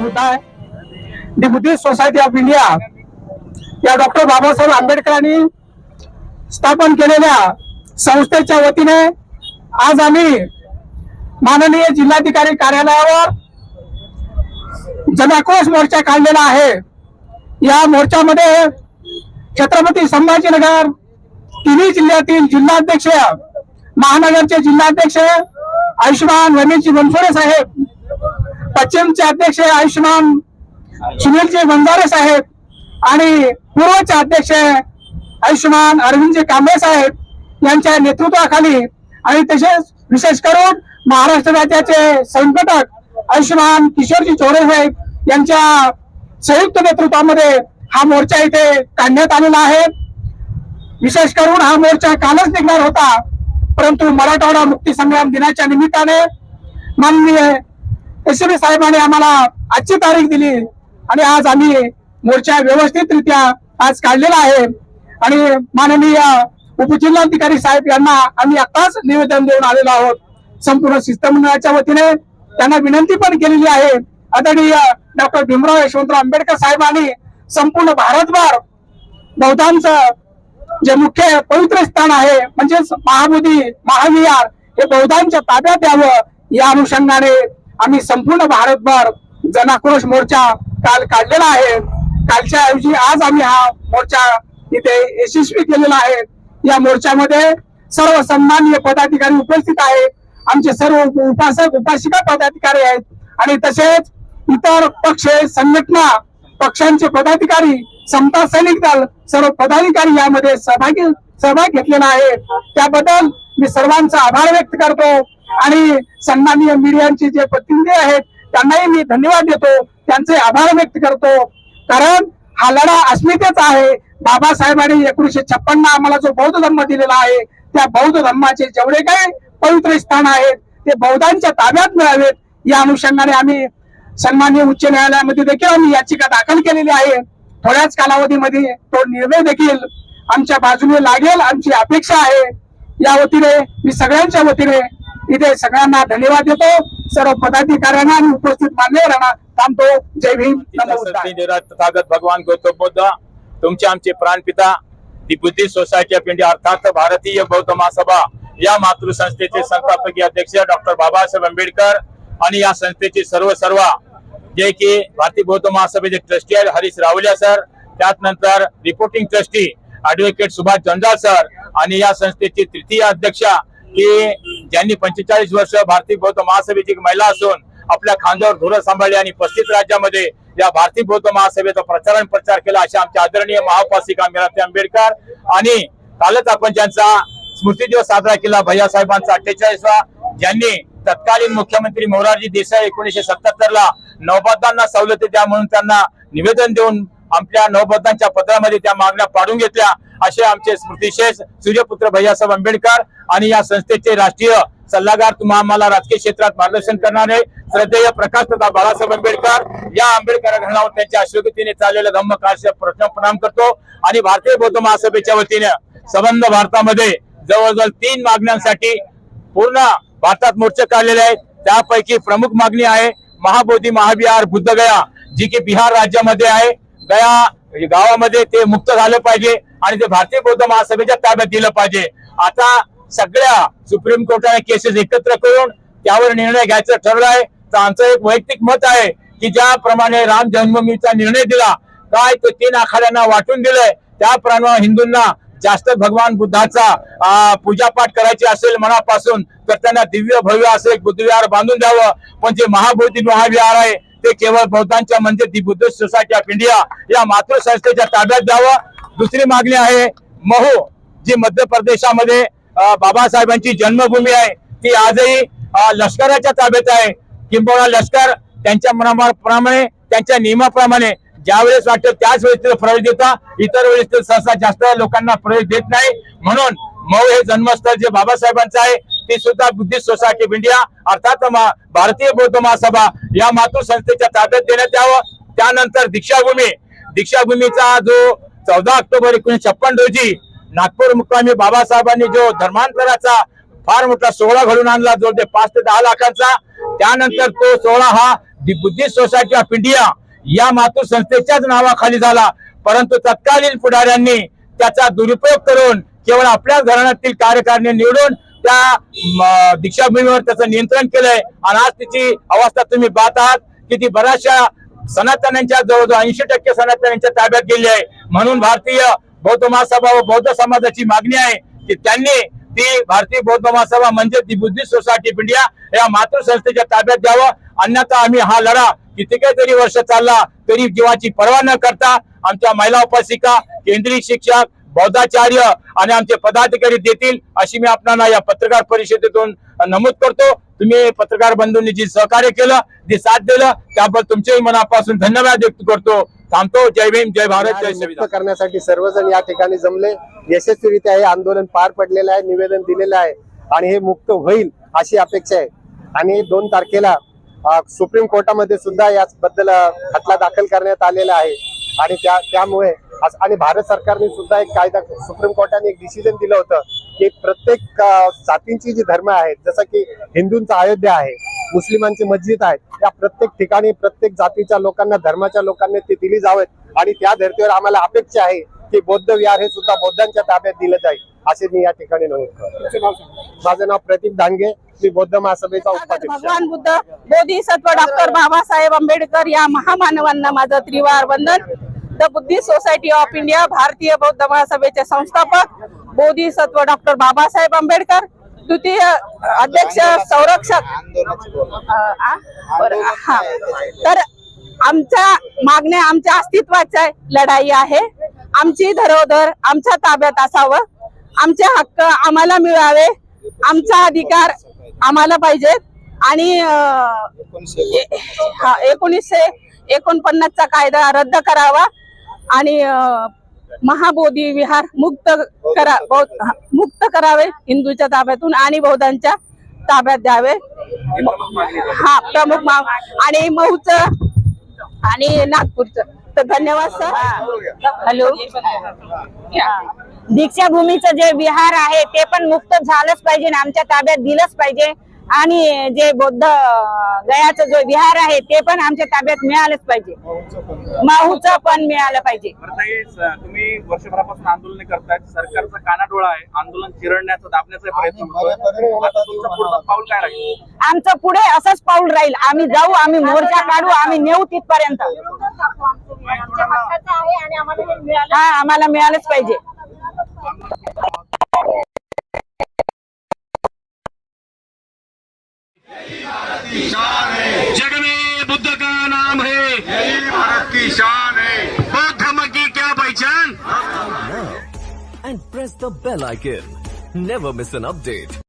होत आहे? The Buddhist society of India या डॉक्टर बाबासाहेब आंबेडकरांनी स्थापन केलेल्या संस्थेच्या वतीने आज आम्ही माननीय जिल्हाधिकारी कार्यालयावर जनाक्रोश मोर्चा काढलेला आहे. या मोर्चामध्ये छत्रपती संभाजीनगर तिन्ही जिल्ह्यातील जिल्हाध्यक्ष महानगरचे जिल्हाध्यक्ष आयुष्यमान रमेशजी बनसोडे साहेब पश्चिमचे अध्यक्ष आयुष्यमान सुनीलजी बंजारे साहेब आणि पूर्वचे अध्यक्ष आयुष्यमान अरविंदजी कांबळे साहेब यांच्या नेतृत्वाखाली आणि तसेच विशेष करून महाराष्ट्र राज्याचे संघटक आयुष्यमान किशोरजी चोरे साहेब यांच्या संयुक्त नेतृत्वामध्ये हा मोर्चा इथे काढण्यात आलेला आहे. विशेष करून हा मोर्चा कालच निघणार होता परंतु मराठवाडा मुक्ती संग्राम दिनाच्या निमित्ताने माननीय एस साहेबांनी आम्हाला आजची तारीख दिली आणि आज आम्ही मोर्चा व्यवस्थितरित्या आज काढलेला आहे. आणि माननीय उपजिल्हाधिकारी साहेब यांना आम्ही आताच निवेदन देऊन आलेलो आहोत. संपूर्ण शिष्टमंडळाच्या वतीने त्यांना विनंती पण केलेली आहे. आदरणीय डॉक्टर भीमराव यशवंतराव आंबेडकर साहेबांनी संपूर्ण भारतभर बौद्धांचं जे मुख्य पवित्र स्थान आहे म्हणजेच महाबोधी महाविहार हे बौद्धांच्या ताब्यात यावं या अनुषंगाने आम्ही संपूर्ण भारतभर जनाक्रोश मोर्चा काल काढलेला आहे. कालच्या ऐवजी आज आम्ही हा मोर्चा इथे यशस्वी केलेला आहे. या मोर्चामध्ये सर्व सन्माननीय पदाधिकारी उपस्थित आहेत. आमचे सर्व उप- उपासक उपासिका पदाधिकारी आहेत. आणि तसेच इतर पक्ष संघटना पक्षांचे पदाधिकारी समता सैनिक दल सर्व पदाधिकारी यामध्ये सहभागी सहभाग घेतलेला आहे. त्याबद्दल मी सर्वांचा आभार व्यक्त करतो. आणि सन्माननीय मीडियांचे जे प्रतिनिधी आहेत त्यांनाही मी धन्यवाद देतो. त्यांचे आभार व्यक्त करतो. कारण हा लढा अस्मितेचा आहे. बाबासाहेबांनी एकोणीशे छप्पन्न आम्हाला जो बौद्ध धर्म दिलेला आहे त्या बौद्ध धर्माचे जेवढे काही पवित्र स्थान आहेत ते बौद्धांच्या ताब्यात मिळावेत. या अनुषंगाने आम्ही सन्माननीय उच्च न्यायालयामध्ये देखील आम्ही याचिका दाखल केलेली आहे. थोड्याच कालावधीमध्ये तो निर्णय देखील आमच्या बाजूने लागेल. आमची अपेक्षा आहे. या वतीने मी सगळ्यांच्या वतीने इथे सगळ्यांना धन्यवाद देतो. सर्व पदाधिकाऱ्यांना आणि उपस्थित मान्यवरांना थांबतो. जय भीम. तथागत भगवान गौतम बुद्ध. तुमचे आमचे प्राणपिता the Buddhist society of India अर्थात भारतीय बौद्ध महासभा या मातृसंस्थेचे संस्थापकीय अध्यक्ष डॉक्टर बाबासाहेब आंबेडकर आणि या संस्थेचे सर्व सर्व जे की भारतीय बौद्ध महासभेचे ट्रस्टी आहेत हरीश रावलिया सर त्यात नंतर reporting trustee advocate Subhash Janjal sir आणि या संस्थेची तृतीय अध्यक्षा की ज्यांनी पंचेचाळीस वर्ष भारतीय बौद्ध महासभेची एक महिला असून आपल्या खांद्यावर धुरं सांभाळली आणि पस्तीस राज्यामध्ये या भारतीय बौद्ध महासभेचा प्रचार आणि प्रचार केला अशा आमच्या आदरणीय महाउपासिका मिराती आंबेडकर आणि कालच आपण ज्यांचा स्मृती दिवस साजरा केला भैया साहेबांचा अठ्ठेचाळीसवा ज्यांनी तत्कालीन मुख्यमंत्री मोरारजी देसाई एकोणीशे सत्याहत्तर ला नौबादांना सवलती द्या म्हणून त्यांना निवेदन देऊन आपल्या नौबद्धांच्या पत्रामध्ये त्या मागण्या पाडून घेतल्या. असे आमचे स्मृतिशेष सूर्यपुत्र भैयासाहेब आंबेडकर आणि या संस्थेचे राष्ट्रीय सल्लागार तुम्हा आम्हाला राजकीय क्षेत्रात मार्गदर्शन करणारे श्रद्धेय प्रकाश तथा बाळासाहेब आंबेडकर या आंबेडकर घरावर त्यांच्या अश्वगतीने चाललेल्या धम्म कार्य प्रणाम करतो आणि भारतीय बौद्ध महासभेच्या वतीने संबंध भारतामध्ये जवळजवळ तीन मागण्यांसाठी पूर्ण भारतात मोर्चे काढलेले आहेत त्यापैकी प्रमुख मागणी आहे महाबोधी महाविहार बुद्धगया जी की बिहार राज्यामध्ये आहे. गया म्हणजे गावामध्ये ते मुक्त झालं पाहिजे आणि ते भारतीय बौद्ध महासभेच्या ताब्यात दिलं पाहिजे. आता सगळ्या सुप्रीम कोर्टाने केसेस एकत्र करून त्यावर निर्णय घ्यायचं ठरलं आहे तर आमचं एक वैयक्तिक मत आहे की ज्याप्रमाणे राम जन्मभूमीचा निर्णय दिला काय तो तीन आखाड्यांना वाटून दिलंय त्याप्रमाणे हिंदूंना जास्त भगवान बुद्धाचा पूजापाठ करायची असेल मनापासून तर त्यांना दिव्य भव्य असं एक बुद्धविहार बांधून द्यावं. पण जे महाबोधी महाविहार आहे ते केवळ बौद्धांच्या म्हणजे the Buddha society of India या मातृसंस्थेच्या ताब्यात द्यावं. दुसरी मागणी आहे महू जी मध्य प्रदेशामध्ये बाबासाहेबांची जन्मभूमी आहे ती आजही लष्कराच्या ताब्यात आहे. किंबहुना लष्कर त्यांच्या मनाप्रमाणे त्यांच्या नियमाप्रमाणे ज्या वेळेस वाटतं त्याच वेळेस तिथे प्रवेश देतात इतर वेळेस ते सहसा जास्त लोकांना प्रवेश देत नाही. म्हणून मऊ हे जन्मस्थळ जे बाबासाहेबांचं आहे ती सुद्धा बुद्धिस्ट सोसायटी ऑफ इंडिया अर्थात भारतीय बौद्ध महासभा या मातृसंस्थेच्या ताब्यात देण्यात यावं. त्यानंतर दीक्षाभूमी. दीक्षाभूमीचा जो चौदा ऑक्टोबर एकोणीशे छप्पन रोजी नागपूर मुक्कामी बाबासाहेबांनी जो धर्मांतराचा फार मोठा सोहळा घडून आणला जो ते पाच ते दहा लाखांचा त्यानंतर तो सोहळा हा बुद्धिस्ट सोसायटी ऑफ इंडिया या मातृसंस्थेच्याच नावाखाली झाला. परंतु तत्कालीन पुढाऱ्यांनी त्याचा दुरुपयोग करून केवळ आपल्याच घराण्यातील कार्यकारिणी निवडून त्या दीक्षाभूमीवर त्याचं नियंत्रण केलंय. आणि आज तिची अवस्था तुम्ही पाहत आहात की ती बऱ्याचशा सनातन्यांच्या जवळजवळ ऐंशी टक्के सनातन्यांच्या ताब्यात गेली आहे. म्हणून भारतीय बौद्ध महासभा व बौद्ध समाजाची मागणी आहे की त्यांनी ती भारतीय बौद्ध महासभा म्हणजे ती बुद्धिस्ट सोसायटी ऑफ इंडिया या मातृसंस्थेच्या ताब्यात द्यावं अन्यथा आम्ही हा लढा किती जरी वर्ष चालला तरी जीवाची पर्वा न करता आमच्या महिला उपासिका केंद्रीय शिक्षक बौद्धाचार्य आणि आमचे पदाधिकारी देतील अशी मी आपणाला या पत्रकार परिषदेतून नमूद करतो. तुम्ही पत्रकार बंधूंनी जी सहकार्य केलं जे साथ दिलं त्याबद्दल तुमच्याही मनापासून धन्यवाद व्यक्त करतो. थांबतो. जय भीम जय भारत जय संविधान. करण्यासाठी सर्वजण या ठिकाणी जमले. यशस्वीरित्या हे आंदोलन पार पडलेलं आहे निवेदन दिलेलं आहे आणि हे मुक्त होईल अशी अपेक्षा आहे. आणि दोन तारखेला सुप्रीम कोर्टामध्ये सुद्धा याबद्दल अ, खटला दाखल करण्यात आलेला आहे. आणि त्या त्यामुळे आणि भारत सरकारने सुद्धा एक कायदा सुप्रीम कोर्टाने एक डिसिजन दिलं होतं की प्रत्येक जातींची जी धर्म आहेत जसं की हिंदूंचा अयोध्या आहे मुस्लिमांची मस्जिद आहेत या प्रत्येक ठिकाणी प्रत्येक जातीच्या लोकांना धर्माच्या लोकांना ते दिली जावेत. आणि त्या धर्तीवर आम्हाला अपेक्षा आहे की बौद्ध विहार हे सुद्धा बौद्धांच्या ताब्यात दिलं जाईल असे मी या ठिकाणी नमूद करतो. माझं नाव प्रदीप डांगे मी बौद्ध महासभेचा. भगवान बुद्ध बोधिसत्व डॉक्टर बाबासाहेब आंबेडकर या महामानवांना माझं त्रिवार वंदन. The Buddhist society of India भारतीय बौद्ध महासभेचे संस्थापक बोधिसत्व डॉक्टर बाबासाहेब आंबेडकर द्वितीय अध्यक्ष संरक्षक. हा. तर आमच्या मागण्या आमच्या अस्तित्वाच्या लढाई आहे. आमची धरोधर आमच्या ताब्यात असावं. आमचे हक्क आम्हाला मिळावे. आमचा अधिकार आम्हाला पाहिजेत आणि एकोणीसशे एकोणपन्नासचा कायदा रद्द करावा. आणि महाबोधी विहार मुक्त करा बौद्ध मुक्त करावे हिंदूच्या ताब्यातून आणि बौद्धांच्या ताब्यात द्यावे. हा प्रमुख माव आणि मऊच आणि नागपूरचं. तर धन्यवाद सर. हॅलो. दीक्षाभूमीचं जे विहार आहे ते पण मुक्त झालंच पाहिजे आणि आमच्या ताब्यात दिलंच पाहिजे. आणि जे बौद्ध गयाचं जो विहार आहे ते पण आमच्या ताब्यात मिळालंच पाहिजे. माहूचं पण मिळालं. पाहिजे. तुम्ही वर्षभरापासून आंदोलन करतायत. सरकारचा कानाडोळा आहे. आंदोलन चिरडण्याचा दाबण्याचा प्रयत्न होतोय आता तुमचं पुढचं पाऊल काय राहील? आमचं पुढे असंच पाऊल राहील. आम्ही जाऊ आम्ही मोर्चा काढू आम्ही नेऊ तिथपर्यंत. हा आम्हाला मिळालंच पाहिजे जग में बुद्ध का नाम है। यही भारत की शान है वो धमक की क्या पहचान? And press the bell icon never miss an update